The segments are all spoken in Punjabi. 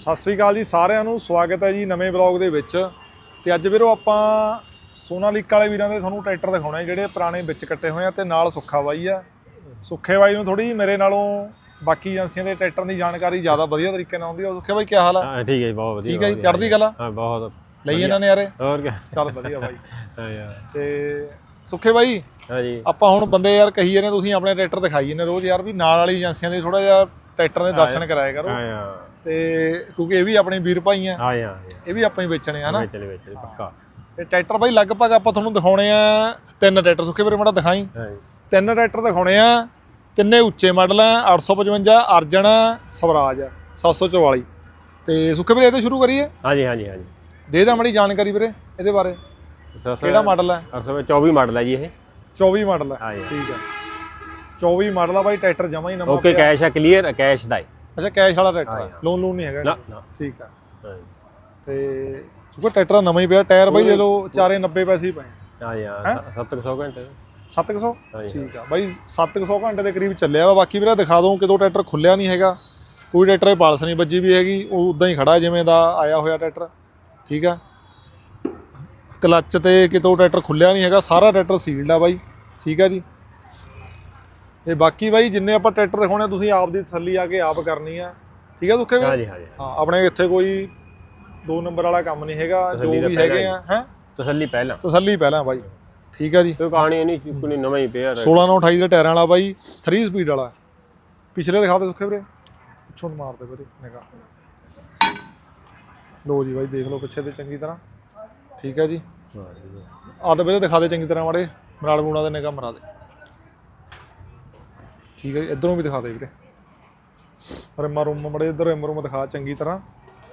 ਸਤਿ ਸ੍ਰੀ ਅਕਾਲ ਜੀ ਸਾਰਿਆਂ ਨੂੰ ਸਵਾਗਤ ਹੈ ਜੀ ਨਵੇਂ ਬਲੌਗ ਦੇ ਵਿੱਚ। ਤੇ ਅੱਜ ਵੀਰੋ ਆਪਾਂ ਸੋਨਾਲੀਕਾ ਵਾਲੇ ਵੀਰਾਂ ਦੇ ਤੁਹਾਨੂੰ ਟਰੈਕਟਰ ਦਿਖਾਉਣੇ ਜਿਹੜੇ ਪੁਰਾਣੇ ਵਿੱਚ ਕੱਟੇ ਹੋਏ ਆ ਤੇ ਨਾਲ ਸੁੱਖਾ ਬਾਈ ਆ। ਸੁੱਖੇ ਬਾਈ ਨੂੰ ਥੋੜੀ ਮੇਰੇ ਨਾਲੋਂ ਬਾਕੀ ਏਜੰਸੀਆਂ ਦੇ ਟਰੈਕਟਰ ਦੀ ਜਾਣਕਾਰੀ ਜ਼ਿਆਦਾ ਵਧੀਆ ਤਰੀਕੇ ਨਾਲ ਆਉਂਦੀ ਆ। ਸੁੱਖੇ ਬਾਈ ਕੀ ਹਾਲ ਆ? ਹਾਂ ਠੀਕ ਹੈ ਜੀ ਬਹੁਤ ਵਧੀਆ ਠੀਕ ਹੈ ਜੀ ਚੜ੍ਹਦੀ ਕਲਾ? ਹਾਂ ਬਹੁਤ। ਲਈ ਇਹਨਾਂ ਨੇ ਯਾਰੇ? ਹੋਰ ਕੀ ਚੱਲ ਵਧੀਆ ਬਾਈ। ਹਾਂ ਯਾਰ। ਤੇ ਸੁੱਖੇ ਬਾਈ ਹਾਂ ਜੀ। ਆਪਾਂ ਹੁਣ ਬੰਦੇ ਯਾਰ ਕਹੀ ਜਾਂਦੇ ਤੁਸੀਂ ਆਪਣੇ ਟਰੈਕਟਰ ਦਿਖਾਈ ਜਾਂਦੇ ਰੋਜ਼ ਯਾਰ ਵੀ ਨਾਲ ਵਾਲੀ ਏਜੰਸੀਆਂ ਦੇ ਥੋੜਾ ਜਿਹਾ ਟਰੈਕਟਰ ਦੇ ਦਰਸ਼ਨ ਕਰਾਇਆ ਕਰੋ। ਹਾਂ ਯਾਰ। ਤੇ ਕਿਉਂਕਿ ਇਹ ਵੀ ਆਪਣੇ ਵੀਰ ਭਾਈ ਆ। ਹਾਂ ਯਾਰ ਇਹ ਵੀ ਆਪਾਂ ਹੀ ਵੇਚਣੇ ਆ ਹਨਾ ਵੇਚਲੇ ਵੇਚਲੇ ਪੱਕਾ। ਤੇ ਟਰੈਕਟਰ ਬਾਈ ਲਗਭਗ ਆਪਾਂ ਤੁਹਾਨੂੰ ਦਿਖਾਉਣੇ ਆ ਤਿੰਨ ਟਰੈਕਟਰ। ਸੁੱਕੇ ਵੀਰੇ ਮਾੜਾ ਦਿਖਾਈ। ਹਾਂ ਤਿੰਨ ਟਰੈਕਟਰ ਦਿਖਾਉਣੇ ਆ। ਤਿੰਨੇ ਉੱਚੇ ਮਾਡਲ ਆ 855 ਅਰਜਨ ਸਵਰਾਜ 744 ਤੇ ਸੁੱਕੇ ਵੀਰੇ ਇਹ ਤੋਂ ਸ਼ੁਰੂ ਕਰੀਏ। ਹਾਂ ਜੀ ਹਾਂ ਜੀ ਹਾਂ ਜੀ। ਦੇ ਦਾ ਮੜੀ ਜਾਣਕਾਰੀ ਵੀਰੇ ਇਹਦੇ ਬਾਰੇ। ਕਿਹੜਾ ਮਾਡਲ ਹੈ 824 ਮਾਡਲ ਹੈ ਜੀ ਇਹ। 24 ਮਾਡਲ ਹੈ ਹਾਂ ਜੀ। ਠੀਕ ਹੈ 24 ਮਾਡਲ ਆ ਬਾਈ ਟਰੈਕਟਰ ਜਮਾ ਹੀ ਨਵਾਂ ਓਕੇ। ਕੈਸ਼ ਹੈ ਕਲੀਅਰ ਕੈਸ਼ ਦਾ ਹੈ। ਅੱਛਾ ਕੈਸ਼ ਵਾਲਾ ਟਰੈਕਟਰ ਹਾਂ ਹੈ ਯਾਰ। ਲੋਨ ਲੋਨ ਨਹੀਂ ਹੈਗਾ ਨਾ ਨਾ। ਠੀਕ ਆ। ਤੇ ਸੁੱਕਾ ਟਰੈਕਟਰ ਨਵਾਂ ਹੀ ਪਿਆ ਟਾਇਰ ਬਾਈ ਦੇ ਲੋ ਚਾਰੇ 90 ਪੈਸੇ ਹੀ ਪਏ। ਹਾਂ ਜੀ ਹਾਂ? 700 ਘੰਟੇ 700 ਹਾਂ ਜੀ ਠੀਕ ਆ। ਬਾਈ 700 ਘੰਟੇ ਦੇ ਕਰੀਬ ਚੱਲਿਆ ਵਾ। ਬਾਕੀ ਵੀਰੇ ਦਿਖਾ ਦਊਂ ਕਿਦੋਂ ਟਰੈਕਟਰ ਖੁੱਲਿਆ ਨਹੀਂ ਹੈਗਾ। ਕੋਈ ਟਰੈਕਟਰ ਦੀ ਪਾਲਸ ਨਹੀਂ ਵੱਜੀ ਵੀ ਹੈਗੀ। ਉਹ ਉਦਾਂ ਹੀ ਖੜਾ ਜਿਵੇਂ ਦਾ ਆਇਆ ਹੋਇਆ ਟਰੈਕਟਰ ਠੀਕ ਆ। ਕਲੱਚ ਤੇ ਕਿਤੋਂ ਟਰੈਕਟਰ ਖੁੱਲਿਆ ਨਹੀਂ ਹੈਗਾ। ਸਾਰਾ ਟਰੈਕਟਰ ਸੀਲਡ ਆ ਬਾਈ। ਠੀਕ ਆ ਜੀ। ਤੇ ਬਾਕੀ ਬਾਈ ਜਿੰਨੇ ਆਪਾਂ ਟਰੈਕਟਰ ਆ, ਤੁਸੀਂ ਆਪ ਦੀ ਤਸੱਲੀ ਆ ਕੇ ਆਪ ਕਰਨੀ ਆ। ਠੀਕ ਆ ਦੁੱਖੇ ਹਾਂ ਵੀਰੇ ਹਾਂ ਹਾਂ ਆਪਣੇ ਇੱਥੇ ਕੋਈ ਦੋ ਨੰਬਰ ਵਾਲਾ ਕੰਮ ਨਹੀਂ ਹੈਗਾ ਜੋ ਵੀ ਹੈਗੇ ਆ ਹੈ? ਤਸੱਲੀ ਪਹਿਲਾਂ। ਤਸੱਲੀ ਪਹਿਲਾਂ ਬਾਈ। ਠੀਕ ਆ ਜੀ। ਕੋਈ ਕਹਾਣੀ ਨਹੀਂ ਕੋਈ ਨਵਾਂ ਹੀ ਪਿਆ 16 ਨਾਲ 28 ਦੇ ਟਾਇਰਾਂ ਵਾਲਾ ਬਾਈ 3 ਸਪੀਡ ਵਾਲਾ। ਪਿਛਲੇ ਦਿਖਾ ਦੇ ਸੁੱਖੇ ਵੀਰੇ। ਪਿੱਛੋਂ ਮਾਰ ਦੇ ਵੀਰੇ ਨਿਗਾ ਲੋ ਜੀ ਬਾਈ ਦੇਖ ਲਓ ਪਿੱਛੇ ਤੇ ਚੰਗੀ ਤਰ੍ਹਾਂ। ਠੀਕ ਹੈ ਜੀ। ਆਹ ਤਾਂ ਵੀਰੇ ਦਿਖਾ ਦੇ ਚੰਗੀ ਤਰ੍ਹਾਂ ਮਾੜੇ। ਮਰਾਲ ਬੂਣਾ ਦੇ ਨਿਗਾ ਮਰਾ ਦੇ। ਠੀਕ ਹੈ ਜੀ ਇਧਰੋਂ ਵੀ ਦਿਖਾ ਦੇ ਵੀਰੇ। ਰਿਮਾ ਰੁਮ ਮੜੇ ਇਧਰ ਰਿਮ ਰੁਮ ਦਿਖਾ ਚੰਗੀ ਤਰ੍ਹਾਂ।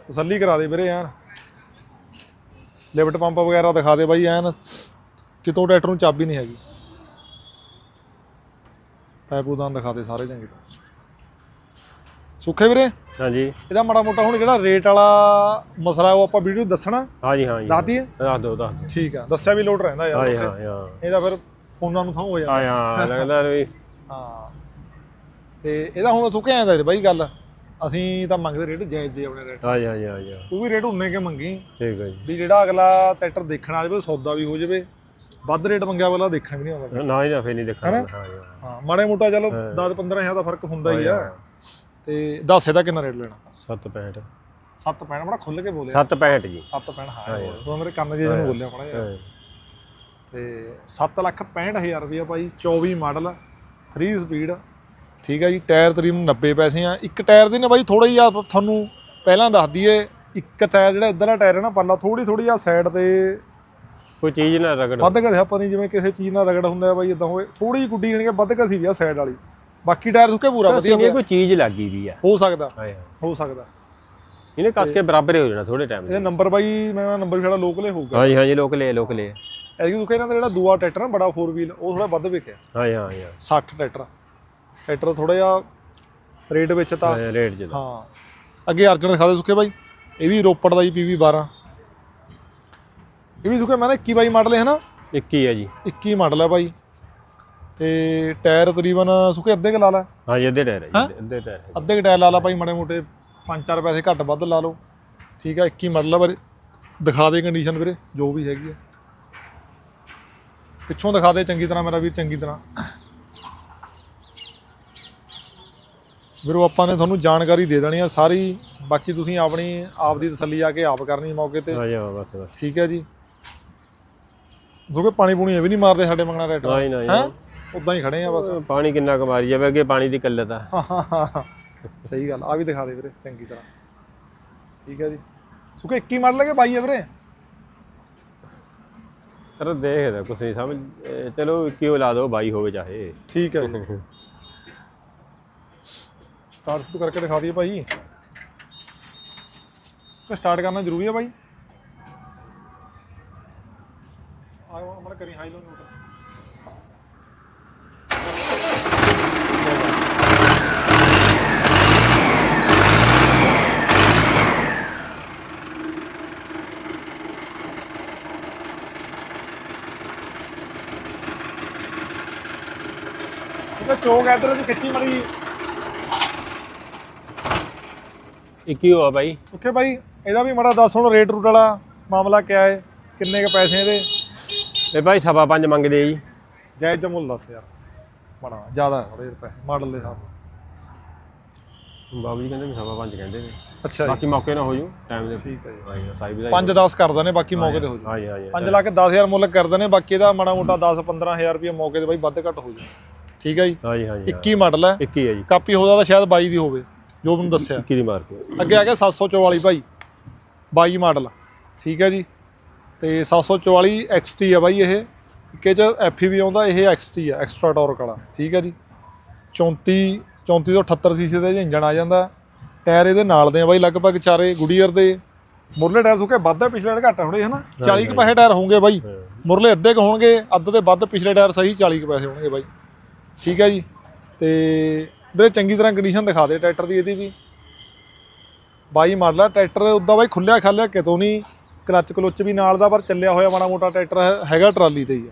ਤਸੱਲੀ ਕਰਾ ਦੇ ਵੀਰੇ ਐਨ। ਲਿਫਟ ਪੰਪ ਵਗੈਰਾ ਦਿਖਾ ਦੇ ਬਾਈ ਐਨ। ਕਿਤੋਂ ਟਰੈਕਟਰ ਨੂੰ ਚਾਬੀ ਨਹੀਂ ਹੈਗੀ। ਪੈਪ ਉਦਾਂ ਦਿਖਾ ਦੇ ਸਾਰੇ ਚੰਗੀ ਤਰ੍ਹਾਂ। ਸੁੱਖੇ ਵੀਰੇ ਹਾਂ ਜੀ ਇਹਦਾ ਮਾੜਾ ਮੋਟਾ ਹੁਣ ਜਿਹੜਾ ਰੇਟ ਵਾਲਾ ਮਸਲਾ ਉਹ ਆਪਾਂ ਵੀਡੀਓ ਦੱਸਣਾ। ਹਾਂ ਜੀ ਹਾਂ ਜੀ ਦੱਸ ਦਈਏ? ਦੱਸ ਦਿਓ ਦੱਸ। ਠੀਕ ਆ ਦੱਸਿਆ ਵੀ ਲੋਡ ਰਹਿੰਦਾ ਯਾਰ ਹਾਂ ਹਾਂ। ਇਹਦਾ ਫਿਰ ਫੋਨਾਂ ਨੂੰ ਥਾਂ ਹੋ ਜਾਂਦਾ। ਹਾਂ ਹਾਂ ਲੱਗਦਾ ਵੀ ਹਾਂ। ਤੇ ਇਹਦਾ ਹੁਣ ਸੁੱਕੇ ਆਂਦਾ ਬਾਈ ਗੱਲ ਅਸੀਂ ਤਾਂ ਮੰਗਦੇ ਰੇਟ ਜਾਇਜ਼ ਜੇ ਆਪਣੇ ਰੇਟ। ਹਾਂ ਜੀ ਹਾਂ ਜੀ ਹਾਂ ਜੀ। ਤੂੰ ਵੀ ਰੇਟ ਉਨੇ ਕੇ ਮੰਗੀ। ਠੀਕ ਹੈ ਜੀ। ਵੀ ਜਿਹੜਾ ਅਗਲਾ ਟਰੈਕਟਰ ਦੇਖਣ ਆ ਜਾਵੇ ਸੌਦਾ ਵੀ ਹੋ ਜਾਵੇ ਵੱਧ ਰੇਟ ਮੰਗਿਆ ਵਾਲਾ ਦੇਖਣ ਵੀ ਨਹੀਂ ਆਉਂਦਾ। ਨਾ ਹੀ ਨਾ ਫੇਰ ਨਹੀਂ ਦੇਖਣਾ। ਹੈਨਾ? ਹਾਂ ਜੀ, ਹਾਂ। ਹਾਂ ਮਾੜੇ ਮੋਟਾ ਚਲੋ 10 15000 ਦਾ ਫ਼ਰਕ ਹੁੰਦਾ ਹੀ ਆ। ਤੇ ਦੱਸ ਇਹਦਾ ਕਿੰਨਾ ਰੇਟ ਲੈਣਾ? ਸੱਤ ਪੈਂਹਠ। 7 ਪੈਣ ਬੜਾ ਖੁੱਲ ਕੇ ਬੋਲਿਆ। ਸੱਤ ਪੈਂਹਠ ਜੀ। 7 ਪੈਣ ਹਾਂ ਤੂੰ ਮੇਰੇ ਕੰਨ ਦੀ ਜਿਹਨੂੰ ਬੋਲਿਆ ਬੜਾ ਯਾਰ ਹਾਂ। ਤੇ 7 ਲੱਖ 65000 ਰੁਪਇਆ ਭਾਈ 24 ਮਾਡਲ 3 ਸਪੀਡ ਠੀਕ ਹੈ ਜੀ ਟਾਇਰ ਤਕਰੀਬਨ 90 ਪੈਸੇ ਆ। ਇੱਕ ਟਾਇਰ ਦੀ ਨਾ ਬਾਈ ਥੋੜਾ ਜਿਹਾ ਤੁਹਾਨੂੰ ਪਹਿਲਾਂ ਦੱਸ ਦਈਏ ਇੱਕ ਟਾਇਰ ਜਿਹੜਾ ਇਧਰਲਾ ਟਾਇਰ ਹੈ ਨਾ ਪੱਲਾ ਥੋੜੀ ਥੋੜੀ ਆ ਸਾਈਡ ਤੇ ਕੋਈ ਚੀਜ਼ ਨਾ ਰਗੜ। ਵੱਧ ਘਸਿਆ ਆਪਾਂ ਨਹੀਂ ਜਿਵੇਂ ਕਿਸੇ ਚੀਜ਼ ਨਾਲ ਰਗੜ ਹੁੰਦਾ ਬਾਈ ਇਦਾਂ ਹੋਵੇ। ਥੋੜੀ ਜਿਹੀ ਗੁੱਡੀ ਜਾਣੀ ਕਿ ਵੱਧ ਘਸੀ ਵੀ ਆ ਸਾਈਡ ਵਾਲੀ। ਬਾਕੀ ਟਾਇਰ ਸੁੱਕੇ ਪੂਰਾ ਵਧੀਆ ਨਹੀਂ ਕੋਈ ਚੀਜ਼ ਲੱਗੀ ਵੀ ਆ। ਹੋ ਸਕਦਾ। ਹਾਂ ਹਾਂ। ਹੋ ਸਕਦਾ। ਇਹਨੇ ਕੱਸ ਕੇ ਬਰਾਬਰ ਹੀ ਹੋ ਜਾਣਾ ਥੋੜੇ ਟਾਈਮ ਇਹ ਨੰਬਰ ਬਾਈ ਮੈਂ ਨੰਬਰ ਸਾਡਾ ਲੋਕਲੇ ਹੋਊਗਾ। ਹਾਂ ਜੀ ਹਾਂ ਜੀ ਲੋਕ ਲੈ ਲੋਕ ਲੈ ਐਸੀ ਦੁੱਖੇ ਇਹਨਾਂ ਦਾ ਜਿਹੜਾ ਦੂਆ ਟਰੈਕਟਰ ਨਾ ਬੜਾ 4 ਵੀਲ ਉਹ ਥੋੜਾ ਵੱਧ ਵਿਕਿਆ। ਹਾਂ ਹਾਂ ਹਾਂ 60 ਟਰੈਕਟਰ। ਟਰੈਕਟਰ ਥੋੜਾ ਜਿਹਾ ਰੇਟ ਵਿੱਚ ਤਾਂ ਹਾਂ ਰੇਟ ਜਦੋਂ ਹਾਂ। ਅੱਗੇ ਅਰਜਨ ਦਿਖਾ ਦੇ ਸੁੱਕੇ ਬਾਈ। ਇਹ ਵੀ ਰੋਪੜ ਦਾ ਜੀ ਪੀਵੀ 12 ਇਹ ਵੀ ਸੁੱਕੇ ਮੈਂ ਨਾ 21 ਬਾਈ ਮਾਡਲ ਹੈ ਨਾ? 21 ਹੈ ਜੀ। 21 ਮਾਡਲ ਹੈ ਬਾਈ। ਤੇ ਟਾਇਰ ਤਕਰੀਬਨ ਸੁੱਕੇ ਅੱਧੇ ਕੁ ਲਾ ਲਾ। ਹਾਂ ਜੀ ਅੱਧੇ ਟਾਇਰ ਹੈ ਜੀ ਅੱਧੇ ਟਾਇਰ ਹੈ ਅੱਧੇ ਕੁ ਟਾਇਰ ਲਾ ਲਾ ਭਾਈ ਮਾੜੇ ਮੋਟੇ 5-4 ਪੈਸੇ ਘੱਟ ਵੱਧ ਲਾ ਲਓ। ਠੀਕ ਆ 21 ਮਾਡਲ ਆ ਬਾਰੇ ਦਿਖਾ ਦੇ ਕੰਡੀਸ਼ਨ ਵੀਰੇ ਜੋ ਵੀ ਹੈਗੀ ਆ। ਪਿੱਛੋਂ ਦਿਖਾ ਦੇ ਚੰਗੀ ਤਰ੍ਹਾਂ ਮੇਰਾ ਵੀਰ ਚੰਗੀ ਤਰ੍ਹਾਂ। ਵੀਰੋ ਆਪਾਂ ਨੇ ਤੁਹਾਨੂੰ ਜਾਣਕਾਰੀ ਦੇ ਦੇਣੀ ਆ ਸਾਰੀ ਬਾਕੀ ਤੁਸੀਂ ਆਪਣੀ ਆਪ ਦੀ ਤਸੱਲੀ ਆ ਕੇ ਆਪ ਕਰਨੀ ਮੌਕੇ ਤੇ। ਹਾਂ ਜੀ ਹਾਂ ਬਸ ਬਸ। ਠੀਕ ਹੈ ਜੀ। ਕਿਉਂਕਿ ਪਾਣੀ ਪੂਣੀ ਇਹ ਵੀ ਨਹੀਂ ਮਾਰਦੇ ਸਾਡੇ ਮੰਗਣਾ ਰੇਟ ਨਾ ਹੀ ਨਾ ਜੀ, ਹੈ ਉਦਾਂ ਹੀ ਖੜੇ ਆ ਬਸ। ਪਾਣੀ ਕਿੰਨਾ ਕਮਾਰੀ ਜਾਵੇ ਅੱਗੇ ਪਾਣੀ ਦੀ ਕਿੱਲਤ ਆ। ਸਹੀ ਗੱਲ ਆ ਵੀ ਦਿਖਾ ਦੇ ਵੀਰੇ ਚੰਗੀ ਤਰ੍ਹਾਂ। ਠੀਕ ਹੈ ਜੀ। ਸੁਕੇ 21 ਮਾਡਲ ਹੈ ਕਿ 22 ਹੈ ਵੀਰੇ? ਪਰ ਦੇਖਦਾ ਕੁਛ ਨਹੀਂ ਸਮਝ ਇਹ ਚਲੋ 21 ਲਾ ਦਿਓ 22 ਹੋਵੇ ਚਾਹੇ। ਠੀਕ ਹੈ ਜੀ। ਸਟਾਰਟ ਕਰਕੇ ਦਿਖਾ ਦਈਏ ਭਾਈ। ਕਿ ਸਟਾਰਟ ਕਰਨਾ ਜ਼ਰੂਰੀ ਹੈ ਭਾਈ। ਆਓ ਅਮਰ ਕਰੀ ਹਾਈ ਲੋ ਨੋਟ ਚੋਕ ਇਧਰ ਦੀ ਖਿੱਚੀ ਮੜੀ 21 ਹੋਆ ਬਾਈ। ਓਕੇ ਬਾਈ ਇਹਦਾ ਵੀ ਮਾੜਾ ਦੱਸ ਹੁਣ ਰੇਟ ਰੂਟ ਵਾਲਾ ਮਾਮਲਾ ਕਿਆ ਹੈ ਕਿੰਨੇ ਕ ਪੈਸੇ ਇਹਦੇ? ਇਹ ਬਾਈ ਸਵਾ ਪੰਜ ਮੰਗਦੇ ਆ ਜੀ। ਜਾਇਜ਼ ਜਿਹਾ ਮੁੱਲ ਦੱਸ ਯਾਰ। ਮਾੜਾ ਜ਼ਿਆਦਾ ਥੋੜੇ ਰੁਪਏ ਮਾਡਲ ਦੇ ਹਿਸਾਬ ਬਾਬੂ ਜੀ ਕਹਿੰਦੇ ਵੀ ਸਵਾ ਪੰਜ ਕਹਿੰਦੇ ਨੇ। ਅੱਛਾ ਬਾਕੀ ਮੌਕੇ ਨਾ ਹੋ ਜੂ ਟਾਈਮ ਦੇ। ਠੀਕ ਹੈ ਜੀ। ਹਾਂਜੀ ਸਾਈ ਵੀ 5 10 ਕਰ ਦਨੇ ਬਾਕੀ ਮੌਕੇ ਤੇ ਹੋ ਜੂ। ਹਾਂਜੀ ਹਾਂਜੀ 5 ਲੱਖ 10000 ਮੁੱਲ ਕਰ ਦਨੇ ਬਾਕੀ ਇਹਦਾ ਮਾੜਾ ਮੋਟਾ 10 15000 ਰੁਪਏ ਮੌਕੇ ਤੇ ਬਾਈ ਵੱਧ ਘੱਟ ਹੋ ਜੂ। ਠੀਕ ਹੈ ਜੀ? ਹਾਂਜੀ ਹਾਂਜੀ 21 ਮਾਡਲ ਹੈ। 21 ਹੈ ਜੀ। ਕਾਪੀ ਹੋਦਾ ਤਾਂ ਸ਼ਾਇਦ 22 ਦੀ ਹੋਵੇ। ਜੋ ਮੈਨੂੰ ਦੱਸਿਆ। 21 ਦੀ ਮਾਰ ਕੇ ਅੱਗੇ ਆ ਗਿਆ 744 ਭਾਈ 22 ਮਾਡਲ। ਠੀਕ ਹੈ ਜੀ? ਤੇ 744 XT ਆ ਬਾਈ ਇਹ। ਇੱਕੇ ਚ FE ਵੀ ਆਉਂਦਾ ਇਹ XT ਆ ਐਕਸਟਰਾ ਟਾਰਕ ਵਾਲਾ। ਠੀਕ ਹੈ ਜੀ? 34 34 ਤੋਂ 78 ਸੀਸੀ ਦਾ ਇੰਜਨ ਆ ਜਾਂਦਾ। ਟਾਇਰ ਇਹਦੇ ਨਾਲ ਦੇ ਆ ਬਾਈ ਲਗਭਗ ਚਾਰੇ ਗੁਡੀਅਰ ਦੇ। ਮੁਰਲੇ ਟਾਇਰ ਸੁੱਕੇ ਵੱਧ ਆ ਪਿਛਲੇ ਟਾਇਰ ਘੱਟ ਹੋਣੇ ਹਨਾ? 40 ਕੁ ਪੈਸੇ ਟਾਇਰ ਹੋਣਗੇ ਬਾਈ। ਮੁਰਲੇ ਅੱਧੇ ਕੁ ਹੋਣਗੇ ਅੱਧ ਤੇ ਵੱਧ ਪਿਛਲੇ ਟਾਇਰ ਸਹੀ 40 ਕੁ ਪੈਸੇ ਹੋਣਗੇ ਬਾਈ। ਠੀਕ ਹੈ ਜੀ? ਤੇ ਵੀਰੇ ਚੰਗੀ ਤਰ੍ਹਾਂ ਕੰਡੀਸ਼ਨ ਦਿਖਾ ਦੇ ਟਰੈਕਟਰ ਦੀ ਇਹਦੀ ਵੀ। ਬਾਈ ਮਾਡਲ ਆ ਟਰੈਕਟਰ ਉਦਾਂ ਬਾਈ ਖੁੱਲਿਆ ਖਾਲਿਆ ਕਿਤੋਂ ਨਹੀਂ ਕਲੱਚ ਕਲੁੱਚ ਵੀ ਨਾਲ ਦਾ ਪਰ ਚੱਲਿਆ ਹੋਇਆ ਮਾੜਾ ਮੋਟਾ ਟਰੈਕਟਰ ਹੈਗਾ ਟਰਾਲੀ ਤੇ ਹੀ ਆ।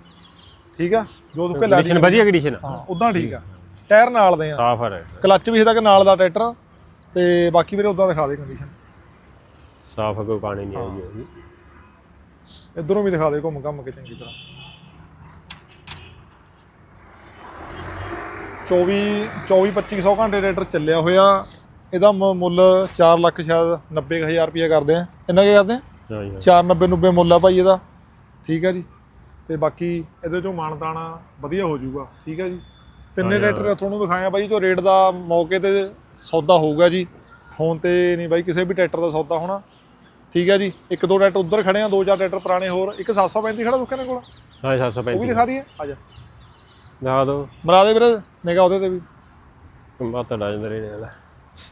ਠੀਕ ਆ? ਜੋ ਦੁੱਕੇ ਲਾ ਕੰਡੀਸ਼ਨ ਵਧੀਆ ਕੰਡੀਸ਼ਨ ਹਾਂ ਉਦਾਂ ਠੀਕ ਆ। ਟਾਇਰ ਨਾਲ ਦੇ ਆ। ਸਾਫ਼ ਹੈ ਕਲੱਚ ਵੀ ਇਹਦਾ ਕਿ ਨਾਲ ਦਾ ਟਰੈਕਟਰ ਤੇ ਬਾਕੀ ਵੀਰੇ ਉਦਾਂ ਦਿਖਾ ਦੇ ਕੰਡੀਸ਼ਨ ਸਾਫ਼ ਕੋਈ ਪਾਣੀ ਨਹੀਂ ਆਈ ਜੀ ਇਧਰੋਂ ਵੀ ਦਿਖਾ ਦੇ ਘੁੰਮ ਘੰਮ ਕੇ ਚੰਗੀ ਤਰ੍ਹਾਂ। 24 24 2500 ਘੰਟੇ ਟਰੈਕਟਰ ਚੱਲਿਆ ਹੋਇਆ। ਇਹਦਾ ਮੁੱਲ 4 ਲੱਖ ਸ਼ਾਇਦ 90000 ਰੁਪਏ ਕਰਦੇ ਆ। ਇੰਨਾ ਕੀ ਕਰਦੇ ਆ? ਹਾਂਜੀ ਹਾਂਜੀ 490 90 ਮੁੱਲ ਆ ਭਾਈ ਇਹਦਾ। ਠੀਕ ਹੈ ਜੀ। ਤੇ ਬਾਕੀ ਇਹਦੇ ਚੋਂ ਮਾਨਤਾਣਾ ਵਧੀਆ ਹੋ ਜਾਊਗਾ। ਠੀਕ ਹੈ ਜੀ ਤਿੰਨੇ ਟਰੈਕਟਰ ਤੁਹਾਨੂੰ ਦਿਖਾਇਆ ਬਾਈ ਜੋ ਰੇਟ ਦਾ ਮੌਕੇ ਤੇ ਸੌਦਾ ਹੋਊਗਾ ਜੀ। ਫੋਨ ਤੇ ਨਹੀਂ ਬਾਈ ਕਿਸੇ ਵੀ ਟਰੈਕਟਰ ਦਾ ਸੌਦਾ ਹੋਣਾ। ਠੀਕ ਹੈ ਜੀ। ਇੱਕ ਦੋ ਟਰੈਕਟਰ ਉੱਧਰ ਖੜੇ ਆ ਦੋ ਚਾਰ ਟਰੈਕਟਰ ਪੁਰਾਣੇ ਹੋਰ। ਇੱਕ 735 ਖੜਾ ਦੁੱਕੇ ਨੇ ਕੋਲ। ਹਾਂਜੀ ਉਹ ਵੀ 735 ਦਿਖਾ ਦਈਏ। ਆ ਜਾ। ਦਿਖਾ ਦੋ ਮਰਾ ਦੇ ਵੀਰੇ ਨਿਗਾ ਉਹਦੇ ਤੇ ਵੀ। ਮਾਤਾ ਡਾ ਜਾਂਦੇ ਰਹੇ ਨੇ।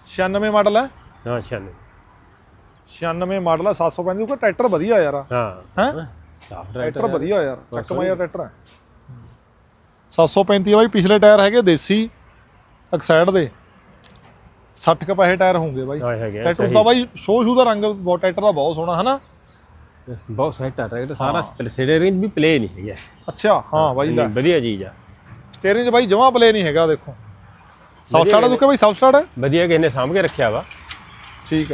96 ਮਾਡਲ ਹੈ? ਹਾਂ 96 96 ਮਾਡਲ ਹੈ 735 ਉਹ ਟਰੈਕਟਰ ਵਧੀਆ ਯਾਰ ਹਾਂ। ਹੈ? ਟਰੈਕਟਰ ਵਧੀਆ ਯਾਰ ਚੱਕਮਾ ਜਿਹਾ ਟਰੈਕਟਰ ਹੈ। 735 ਬਾਈ ਪਿਛਲੇ ਟਾਇਰ ਹੈਗੇ ਦੇਸੀ ਐਕਸਾਈਡ ਦੇ। 60 ਕ ਪੈਸੇ ਟਾਇਰ ਹੋਣਗੇ ਬਾਈ। ਹਾਂ ਟਰੈਕਟਰ ਦਾ ਬਾਈ ਸ਼ੋ ਸ਼ੂ ਦਾ ਰੰਗ ਬਹੁਤ ਟਰੈਕਟਰ ਦਾ ਬਹੁਤ ਸੋਹਣਾ ਹਨਾ? ਬਹੁਤ ਸੈਟ ਆ ਟਰੈਕਟਰ ਸਾਰਾ ਸਟੀਅਰਿੰਗ ਵੀ ਪਲੇ ਨਹੀਂ ਹੈਗਾ। ਅੱਛਾ ਹਾਂ ਬਾਈ ਦਾ ਵਧੀਆ ਚੀਜ਼ ਆ। ਸਟੀਅਰਿੰਗ 'ਚ ਬਾਈ ਜਮਾ ਪਲੇ ਨਹੀਂ ਹੈਗਾ ਦੇਖੋ। ਸੌਫਟ ਸਟਾਰਟ ਦੁੱਕੇ ਬਾਈ ਸੌਫਟ ਸਟਾਰਟ ਹੈ ਵਧੀਆ ਕਿਸੇ ਨੇ ਸਾਂਭ ਕੇ ਰੱਖਿਆ ਵਾ? ਠੀਕ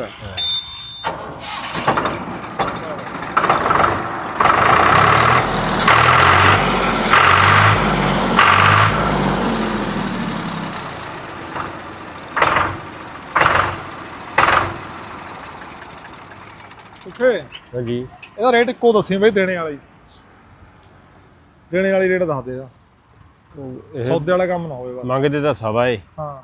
ਓਕੇ ਹਾਂਜੀ। ਇਹਦਾ ਰੇਟ ਇੱਕੋ ਦੱਸੀ ਬਈ ਦੇਣੇ ਵਾਲਾ ਦੇਣੇ ਵਾਲੀ ਰੇਟ ਦੱਸ ਦੇ ਇਹਦਾ। ਇਹ ਸੌਦੇ ਵਾਲਾ ਕੰਮ ਨਾ ਹੋਵੇ ਬਸ। ਮੰਗਦੇ ਤਾਂ ਸਵਾ ਏ। ਹਾਂ।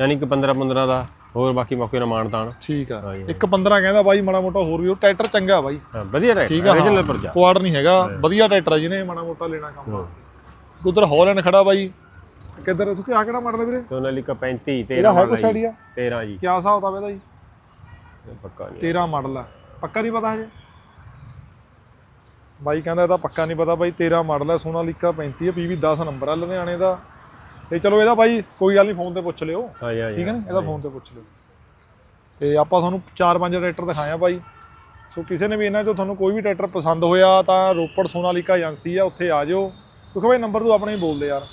ਯਾਨੀ ਕਿ 15 15 ਦਾ ਹੋਰ ਬਾਕੀ ਮੌਕੇ ਨਾਲ ਮਾਣ ਤਾਣ। ਠੀਕ ਆ। ਇੱਕ 15 ਕਹਿੰਦਾ ਬਾਈ ਮਾੜਾ ਮੋਟਾ ਹੋਰ ਵੀ ਉਹ ਟਰੈਕਟਰ ਚੰਗਾ ਬਾਈ। ਹਾਂ ਵਧੀਆ ਟਰੈਕਟਰ ਆ ਰੀਜਨਲ ਪਰ ਜਾ। ਕੁਆਡ ਨਹੀਂ ਹੈਗਾ ਵਧੀਆ ਟਰੈਕਟਰ ਜਿਹਨੇ ਮਾੜਾ ਮੋਟਾ ਲੈਣਾ ਕੰਮ ਵਾਸਤੇ। ਉਧਰ ਹੌਲੈਂਡ ਖੜਾ ਬਾਈ। ਕਿੱਧਰ ਤੂੰ ਆ ਕਿਹੜਾ ਮਾਡਲ ਵੀਰੇ? ਸੋਨਾਲੀਕਾ 35 ਇਹਦਾ 13 ਹੈ ਕੁਛ ਆਈਡੀਆ? 13 ਜੀ। ਕਿਆ ਹਿਸਾਬ ਦਾ ਇਹਦਾ ਜੀ? ਪੱਕਾ ਨਹੀਂ। 13 ਮਾਡਲ ਆ। ਪੱਕਾ ਨਹੀਂ ਪਤਾ ਹਜੇ? ਬਾਈ ਕਹਿੰਦਾ ਇਹਦਾ ਪੱਕਾ ਨਹੀਂ ਪਤਾ ਬਾਈ 13 ਮਾਡਲ ਹੈ ਸੋਨਾਲੀਕਾ 35 ਹੈ ਪੀਵੀ 10 ਨੰਬਰ ਆ ਲੁਧਿਆਣੇ ਦਾ। ਤੇ ਚਲੋ ਇਹਦਾ ਬਾਈ ਕੋਈ ਗੱਲ ਨਹੀਂ ਫੋਨ ਤੇ ਪੁੱਛ ਲਿਓ। ਠੀਕ ਹੈ ਨਾ? ਇਹਦਾ ਫੋਨ ਤੇ ਪੁੱਛ ਲਿਓ। ਤੇ ਆਪਾਂ ਤੁਹਾਨੂੰ ਚਾਰ ਪੰਜ ਟਰੈਕਟਰ ਦਿਖਾਇਆ ਬਾਈ। ਸੋ ਕਿਸੇ ਨੇ ਵੀ ਇਹਨਾਂ ਚੋਂ ਤੁਹਾਨੂੰ ਕੋਈ ਵੀ ਟਰੈਕਟਰ ਪਸੰਦ ਹੋਇਆ ਤਾਂ ਰੋਪੜ ਸੋਨਾਲੀਕਾ ਏਜੰਸੀ ਆ ਉੱਥੇ ਆ ਜਾਓ। ਦੇਖੋ ਬਾਈ ਨੰਬਰ ਤੂੰ ਆਪਣਾ ਹੀ ਬੋਲਦੇ ਯਾਰ।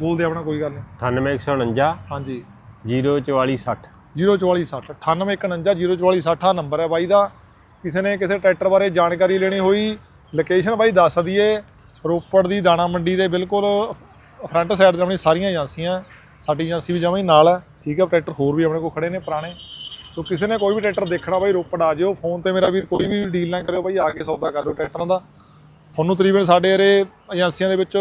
ਬੋਲਦੇ ਆਪਣਾ ਕੋਈ ਗੱਲ ਨਹੀਂ। 98149 ਹਾਂਜੀ। 04460 04460 9851 ਆ ਨੰਬਰ ਹੈ ਬਾਈ ਦਾ। ਕਿਸੇ ਨੇ ਕਿਸੇ ਟਰੈਕਟਰ ਬਾਰੇ ਜਾਣਕਾਰੀ ਲੈਣੀ ਹੋਈ, ਲੋਕੇਸ਼ਨ ਬਾਈ ਦੱਸ ਦਈਏ। ਰੋਪੜ ਦੀ ਦਾਣਾ ਮੰਡੀ ਦੇ ਬਿਲਕੁਲ ਫਰੰਟ ਸਾਈਡ ਤੇ ਆਪਣੀ ਸਾਰੀਆਂ ਏਜੰਸੀਆਂ, ਸਾਡੀ ਏਜੰਸੀ ਵੀ ਜਮਾਂ ਹੀ ਨਾਲ ਹੈ। ਠੀਕ ਹੈ, ਟਰੈਕਟਰ ਹੋਰ ਵੀ ਆਪਣੇ ਕੋਲ ਖੜੇ ਨੇ ਪੁਰਾਣੇ। ਸੋ ਕਿਸੇ ਨੇ ਕੋਈ ਵੀ ਟਰੈਕਟਰ ਦੇਖਣਾ ਬਾਈ ਰੋਪੜ ਆ ਜਿਓ। ਫੋਨ ਤੇ ਮੇਰਾ ਵੀ ਕੋਈ ਵੀ ਡੀਲ ਨਾ ਕਰਿਓ ਬਾਈ, ਆ ਕੇ ਸੌਦਾ ਕਰ ਲਿਓ ਟਰੈਕਟਰਾਂ ਦਾ। ਤੁਹਾਨੂੰ ਤਕਰੀਬਨ ਸਾਡੇ ਇਹਦੇ ਏਜੰਸੀਆਂ ਦੇ ਵਿੱਚ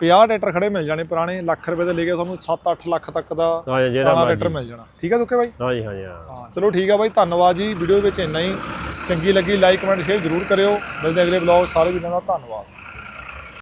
50 ਟਰੈਕਟਰ ਖੜੇ ਮਿਲ ਜਾਣੇ ਪੁਰਾਣੇ ਲੱਖ ਰੁਪਏ ਦੇ ਲੈ ਕੇ ਤੁਹਾਨੂੰ 7-8 ਲੱਖ ਤੱਕ ਦਾ ਹਾਂਜੀ ਜਿਹੜਾ। ਟਰੈਕਟਰ ਮਿਲ ਜਾਣਾ। ਠੀਕ ਹੈ ਦੁੱਕੇ ਬਾਈ? ਹਾਂਜੀ ਹਾਂਜੀ ਹਾਂ ਹਾਂ। ਚਲੋ ਠੀਕ ਆ ਬਾਈ ਧੰਨਵਾਦ ਜੀ। ਵੀਡੀਓ ਵਿੱਚ ਇੰਨਾ ਹੀ। ਚੰਗੀ ਲੱਗੀ ਲਾਈਕ ਕਮੈਂਟ ਸ਼ੇਅਰ ਜ਼ਰੂਰ ਕਰਿਓ। ਮਿਲਦੇ ਅਗਲੇ ਵਲੌਗ ਸਾਰੇ ਵੀਰਾਂ ਦਾ ਧੰਨਵਾਦ।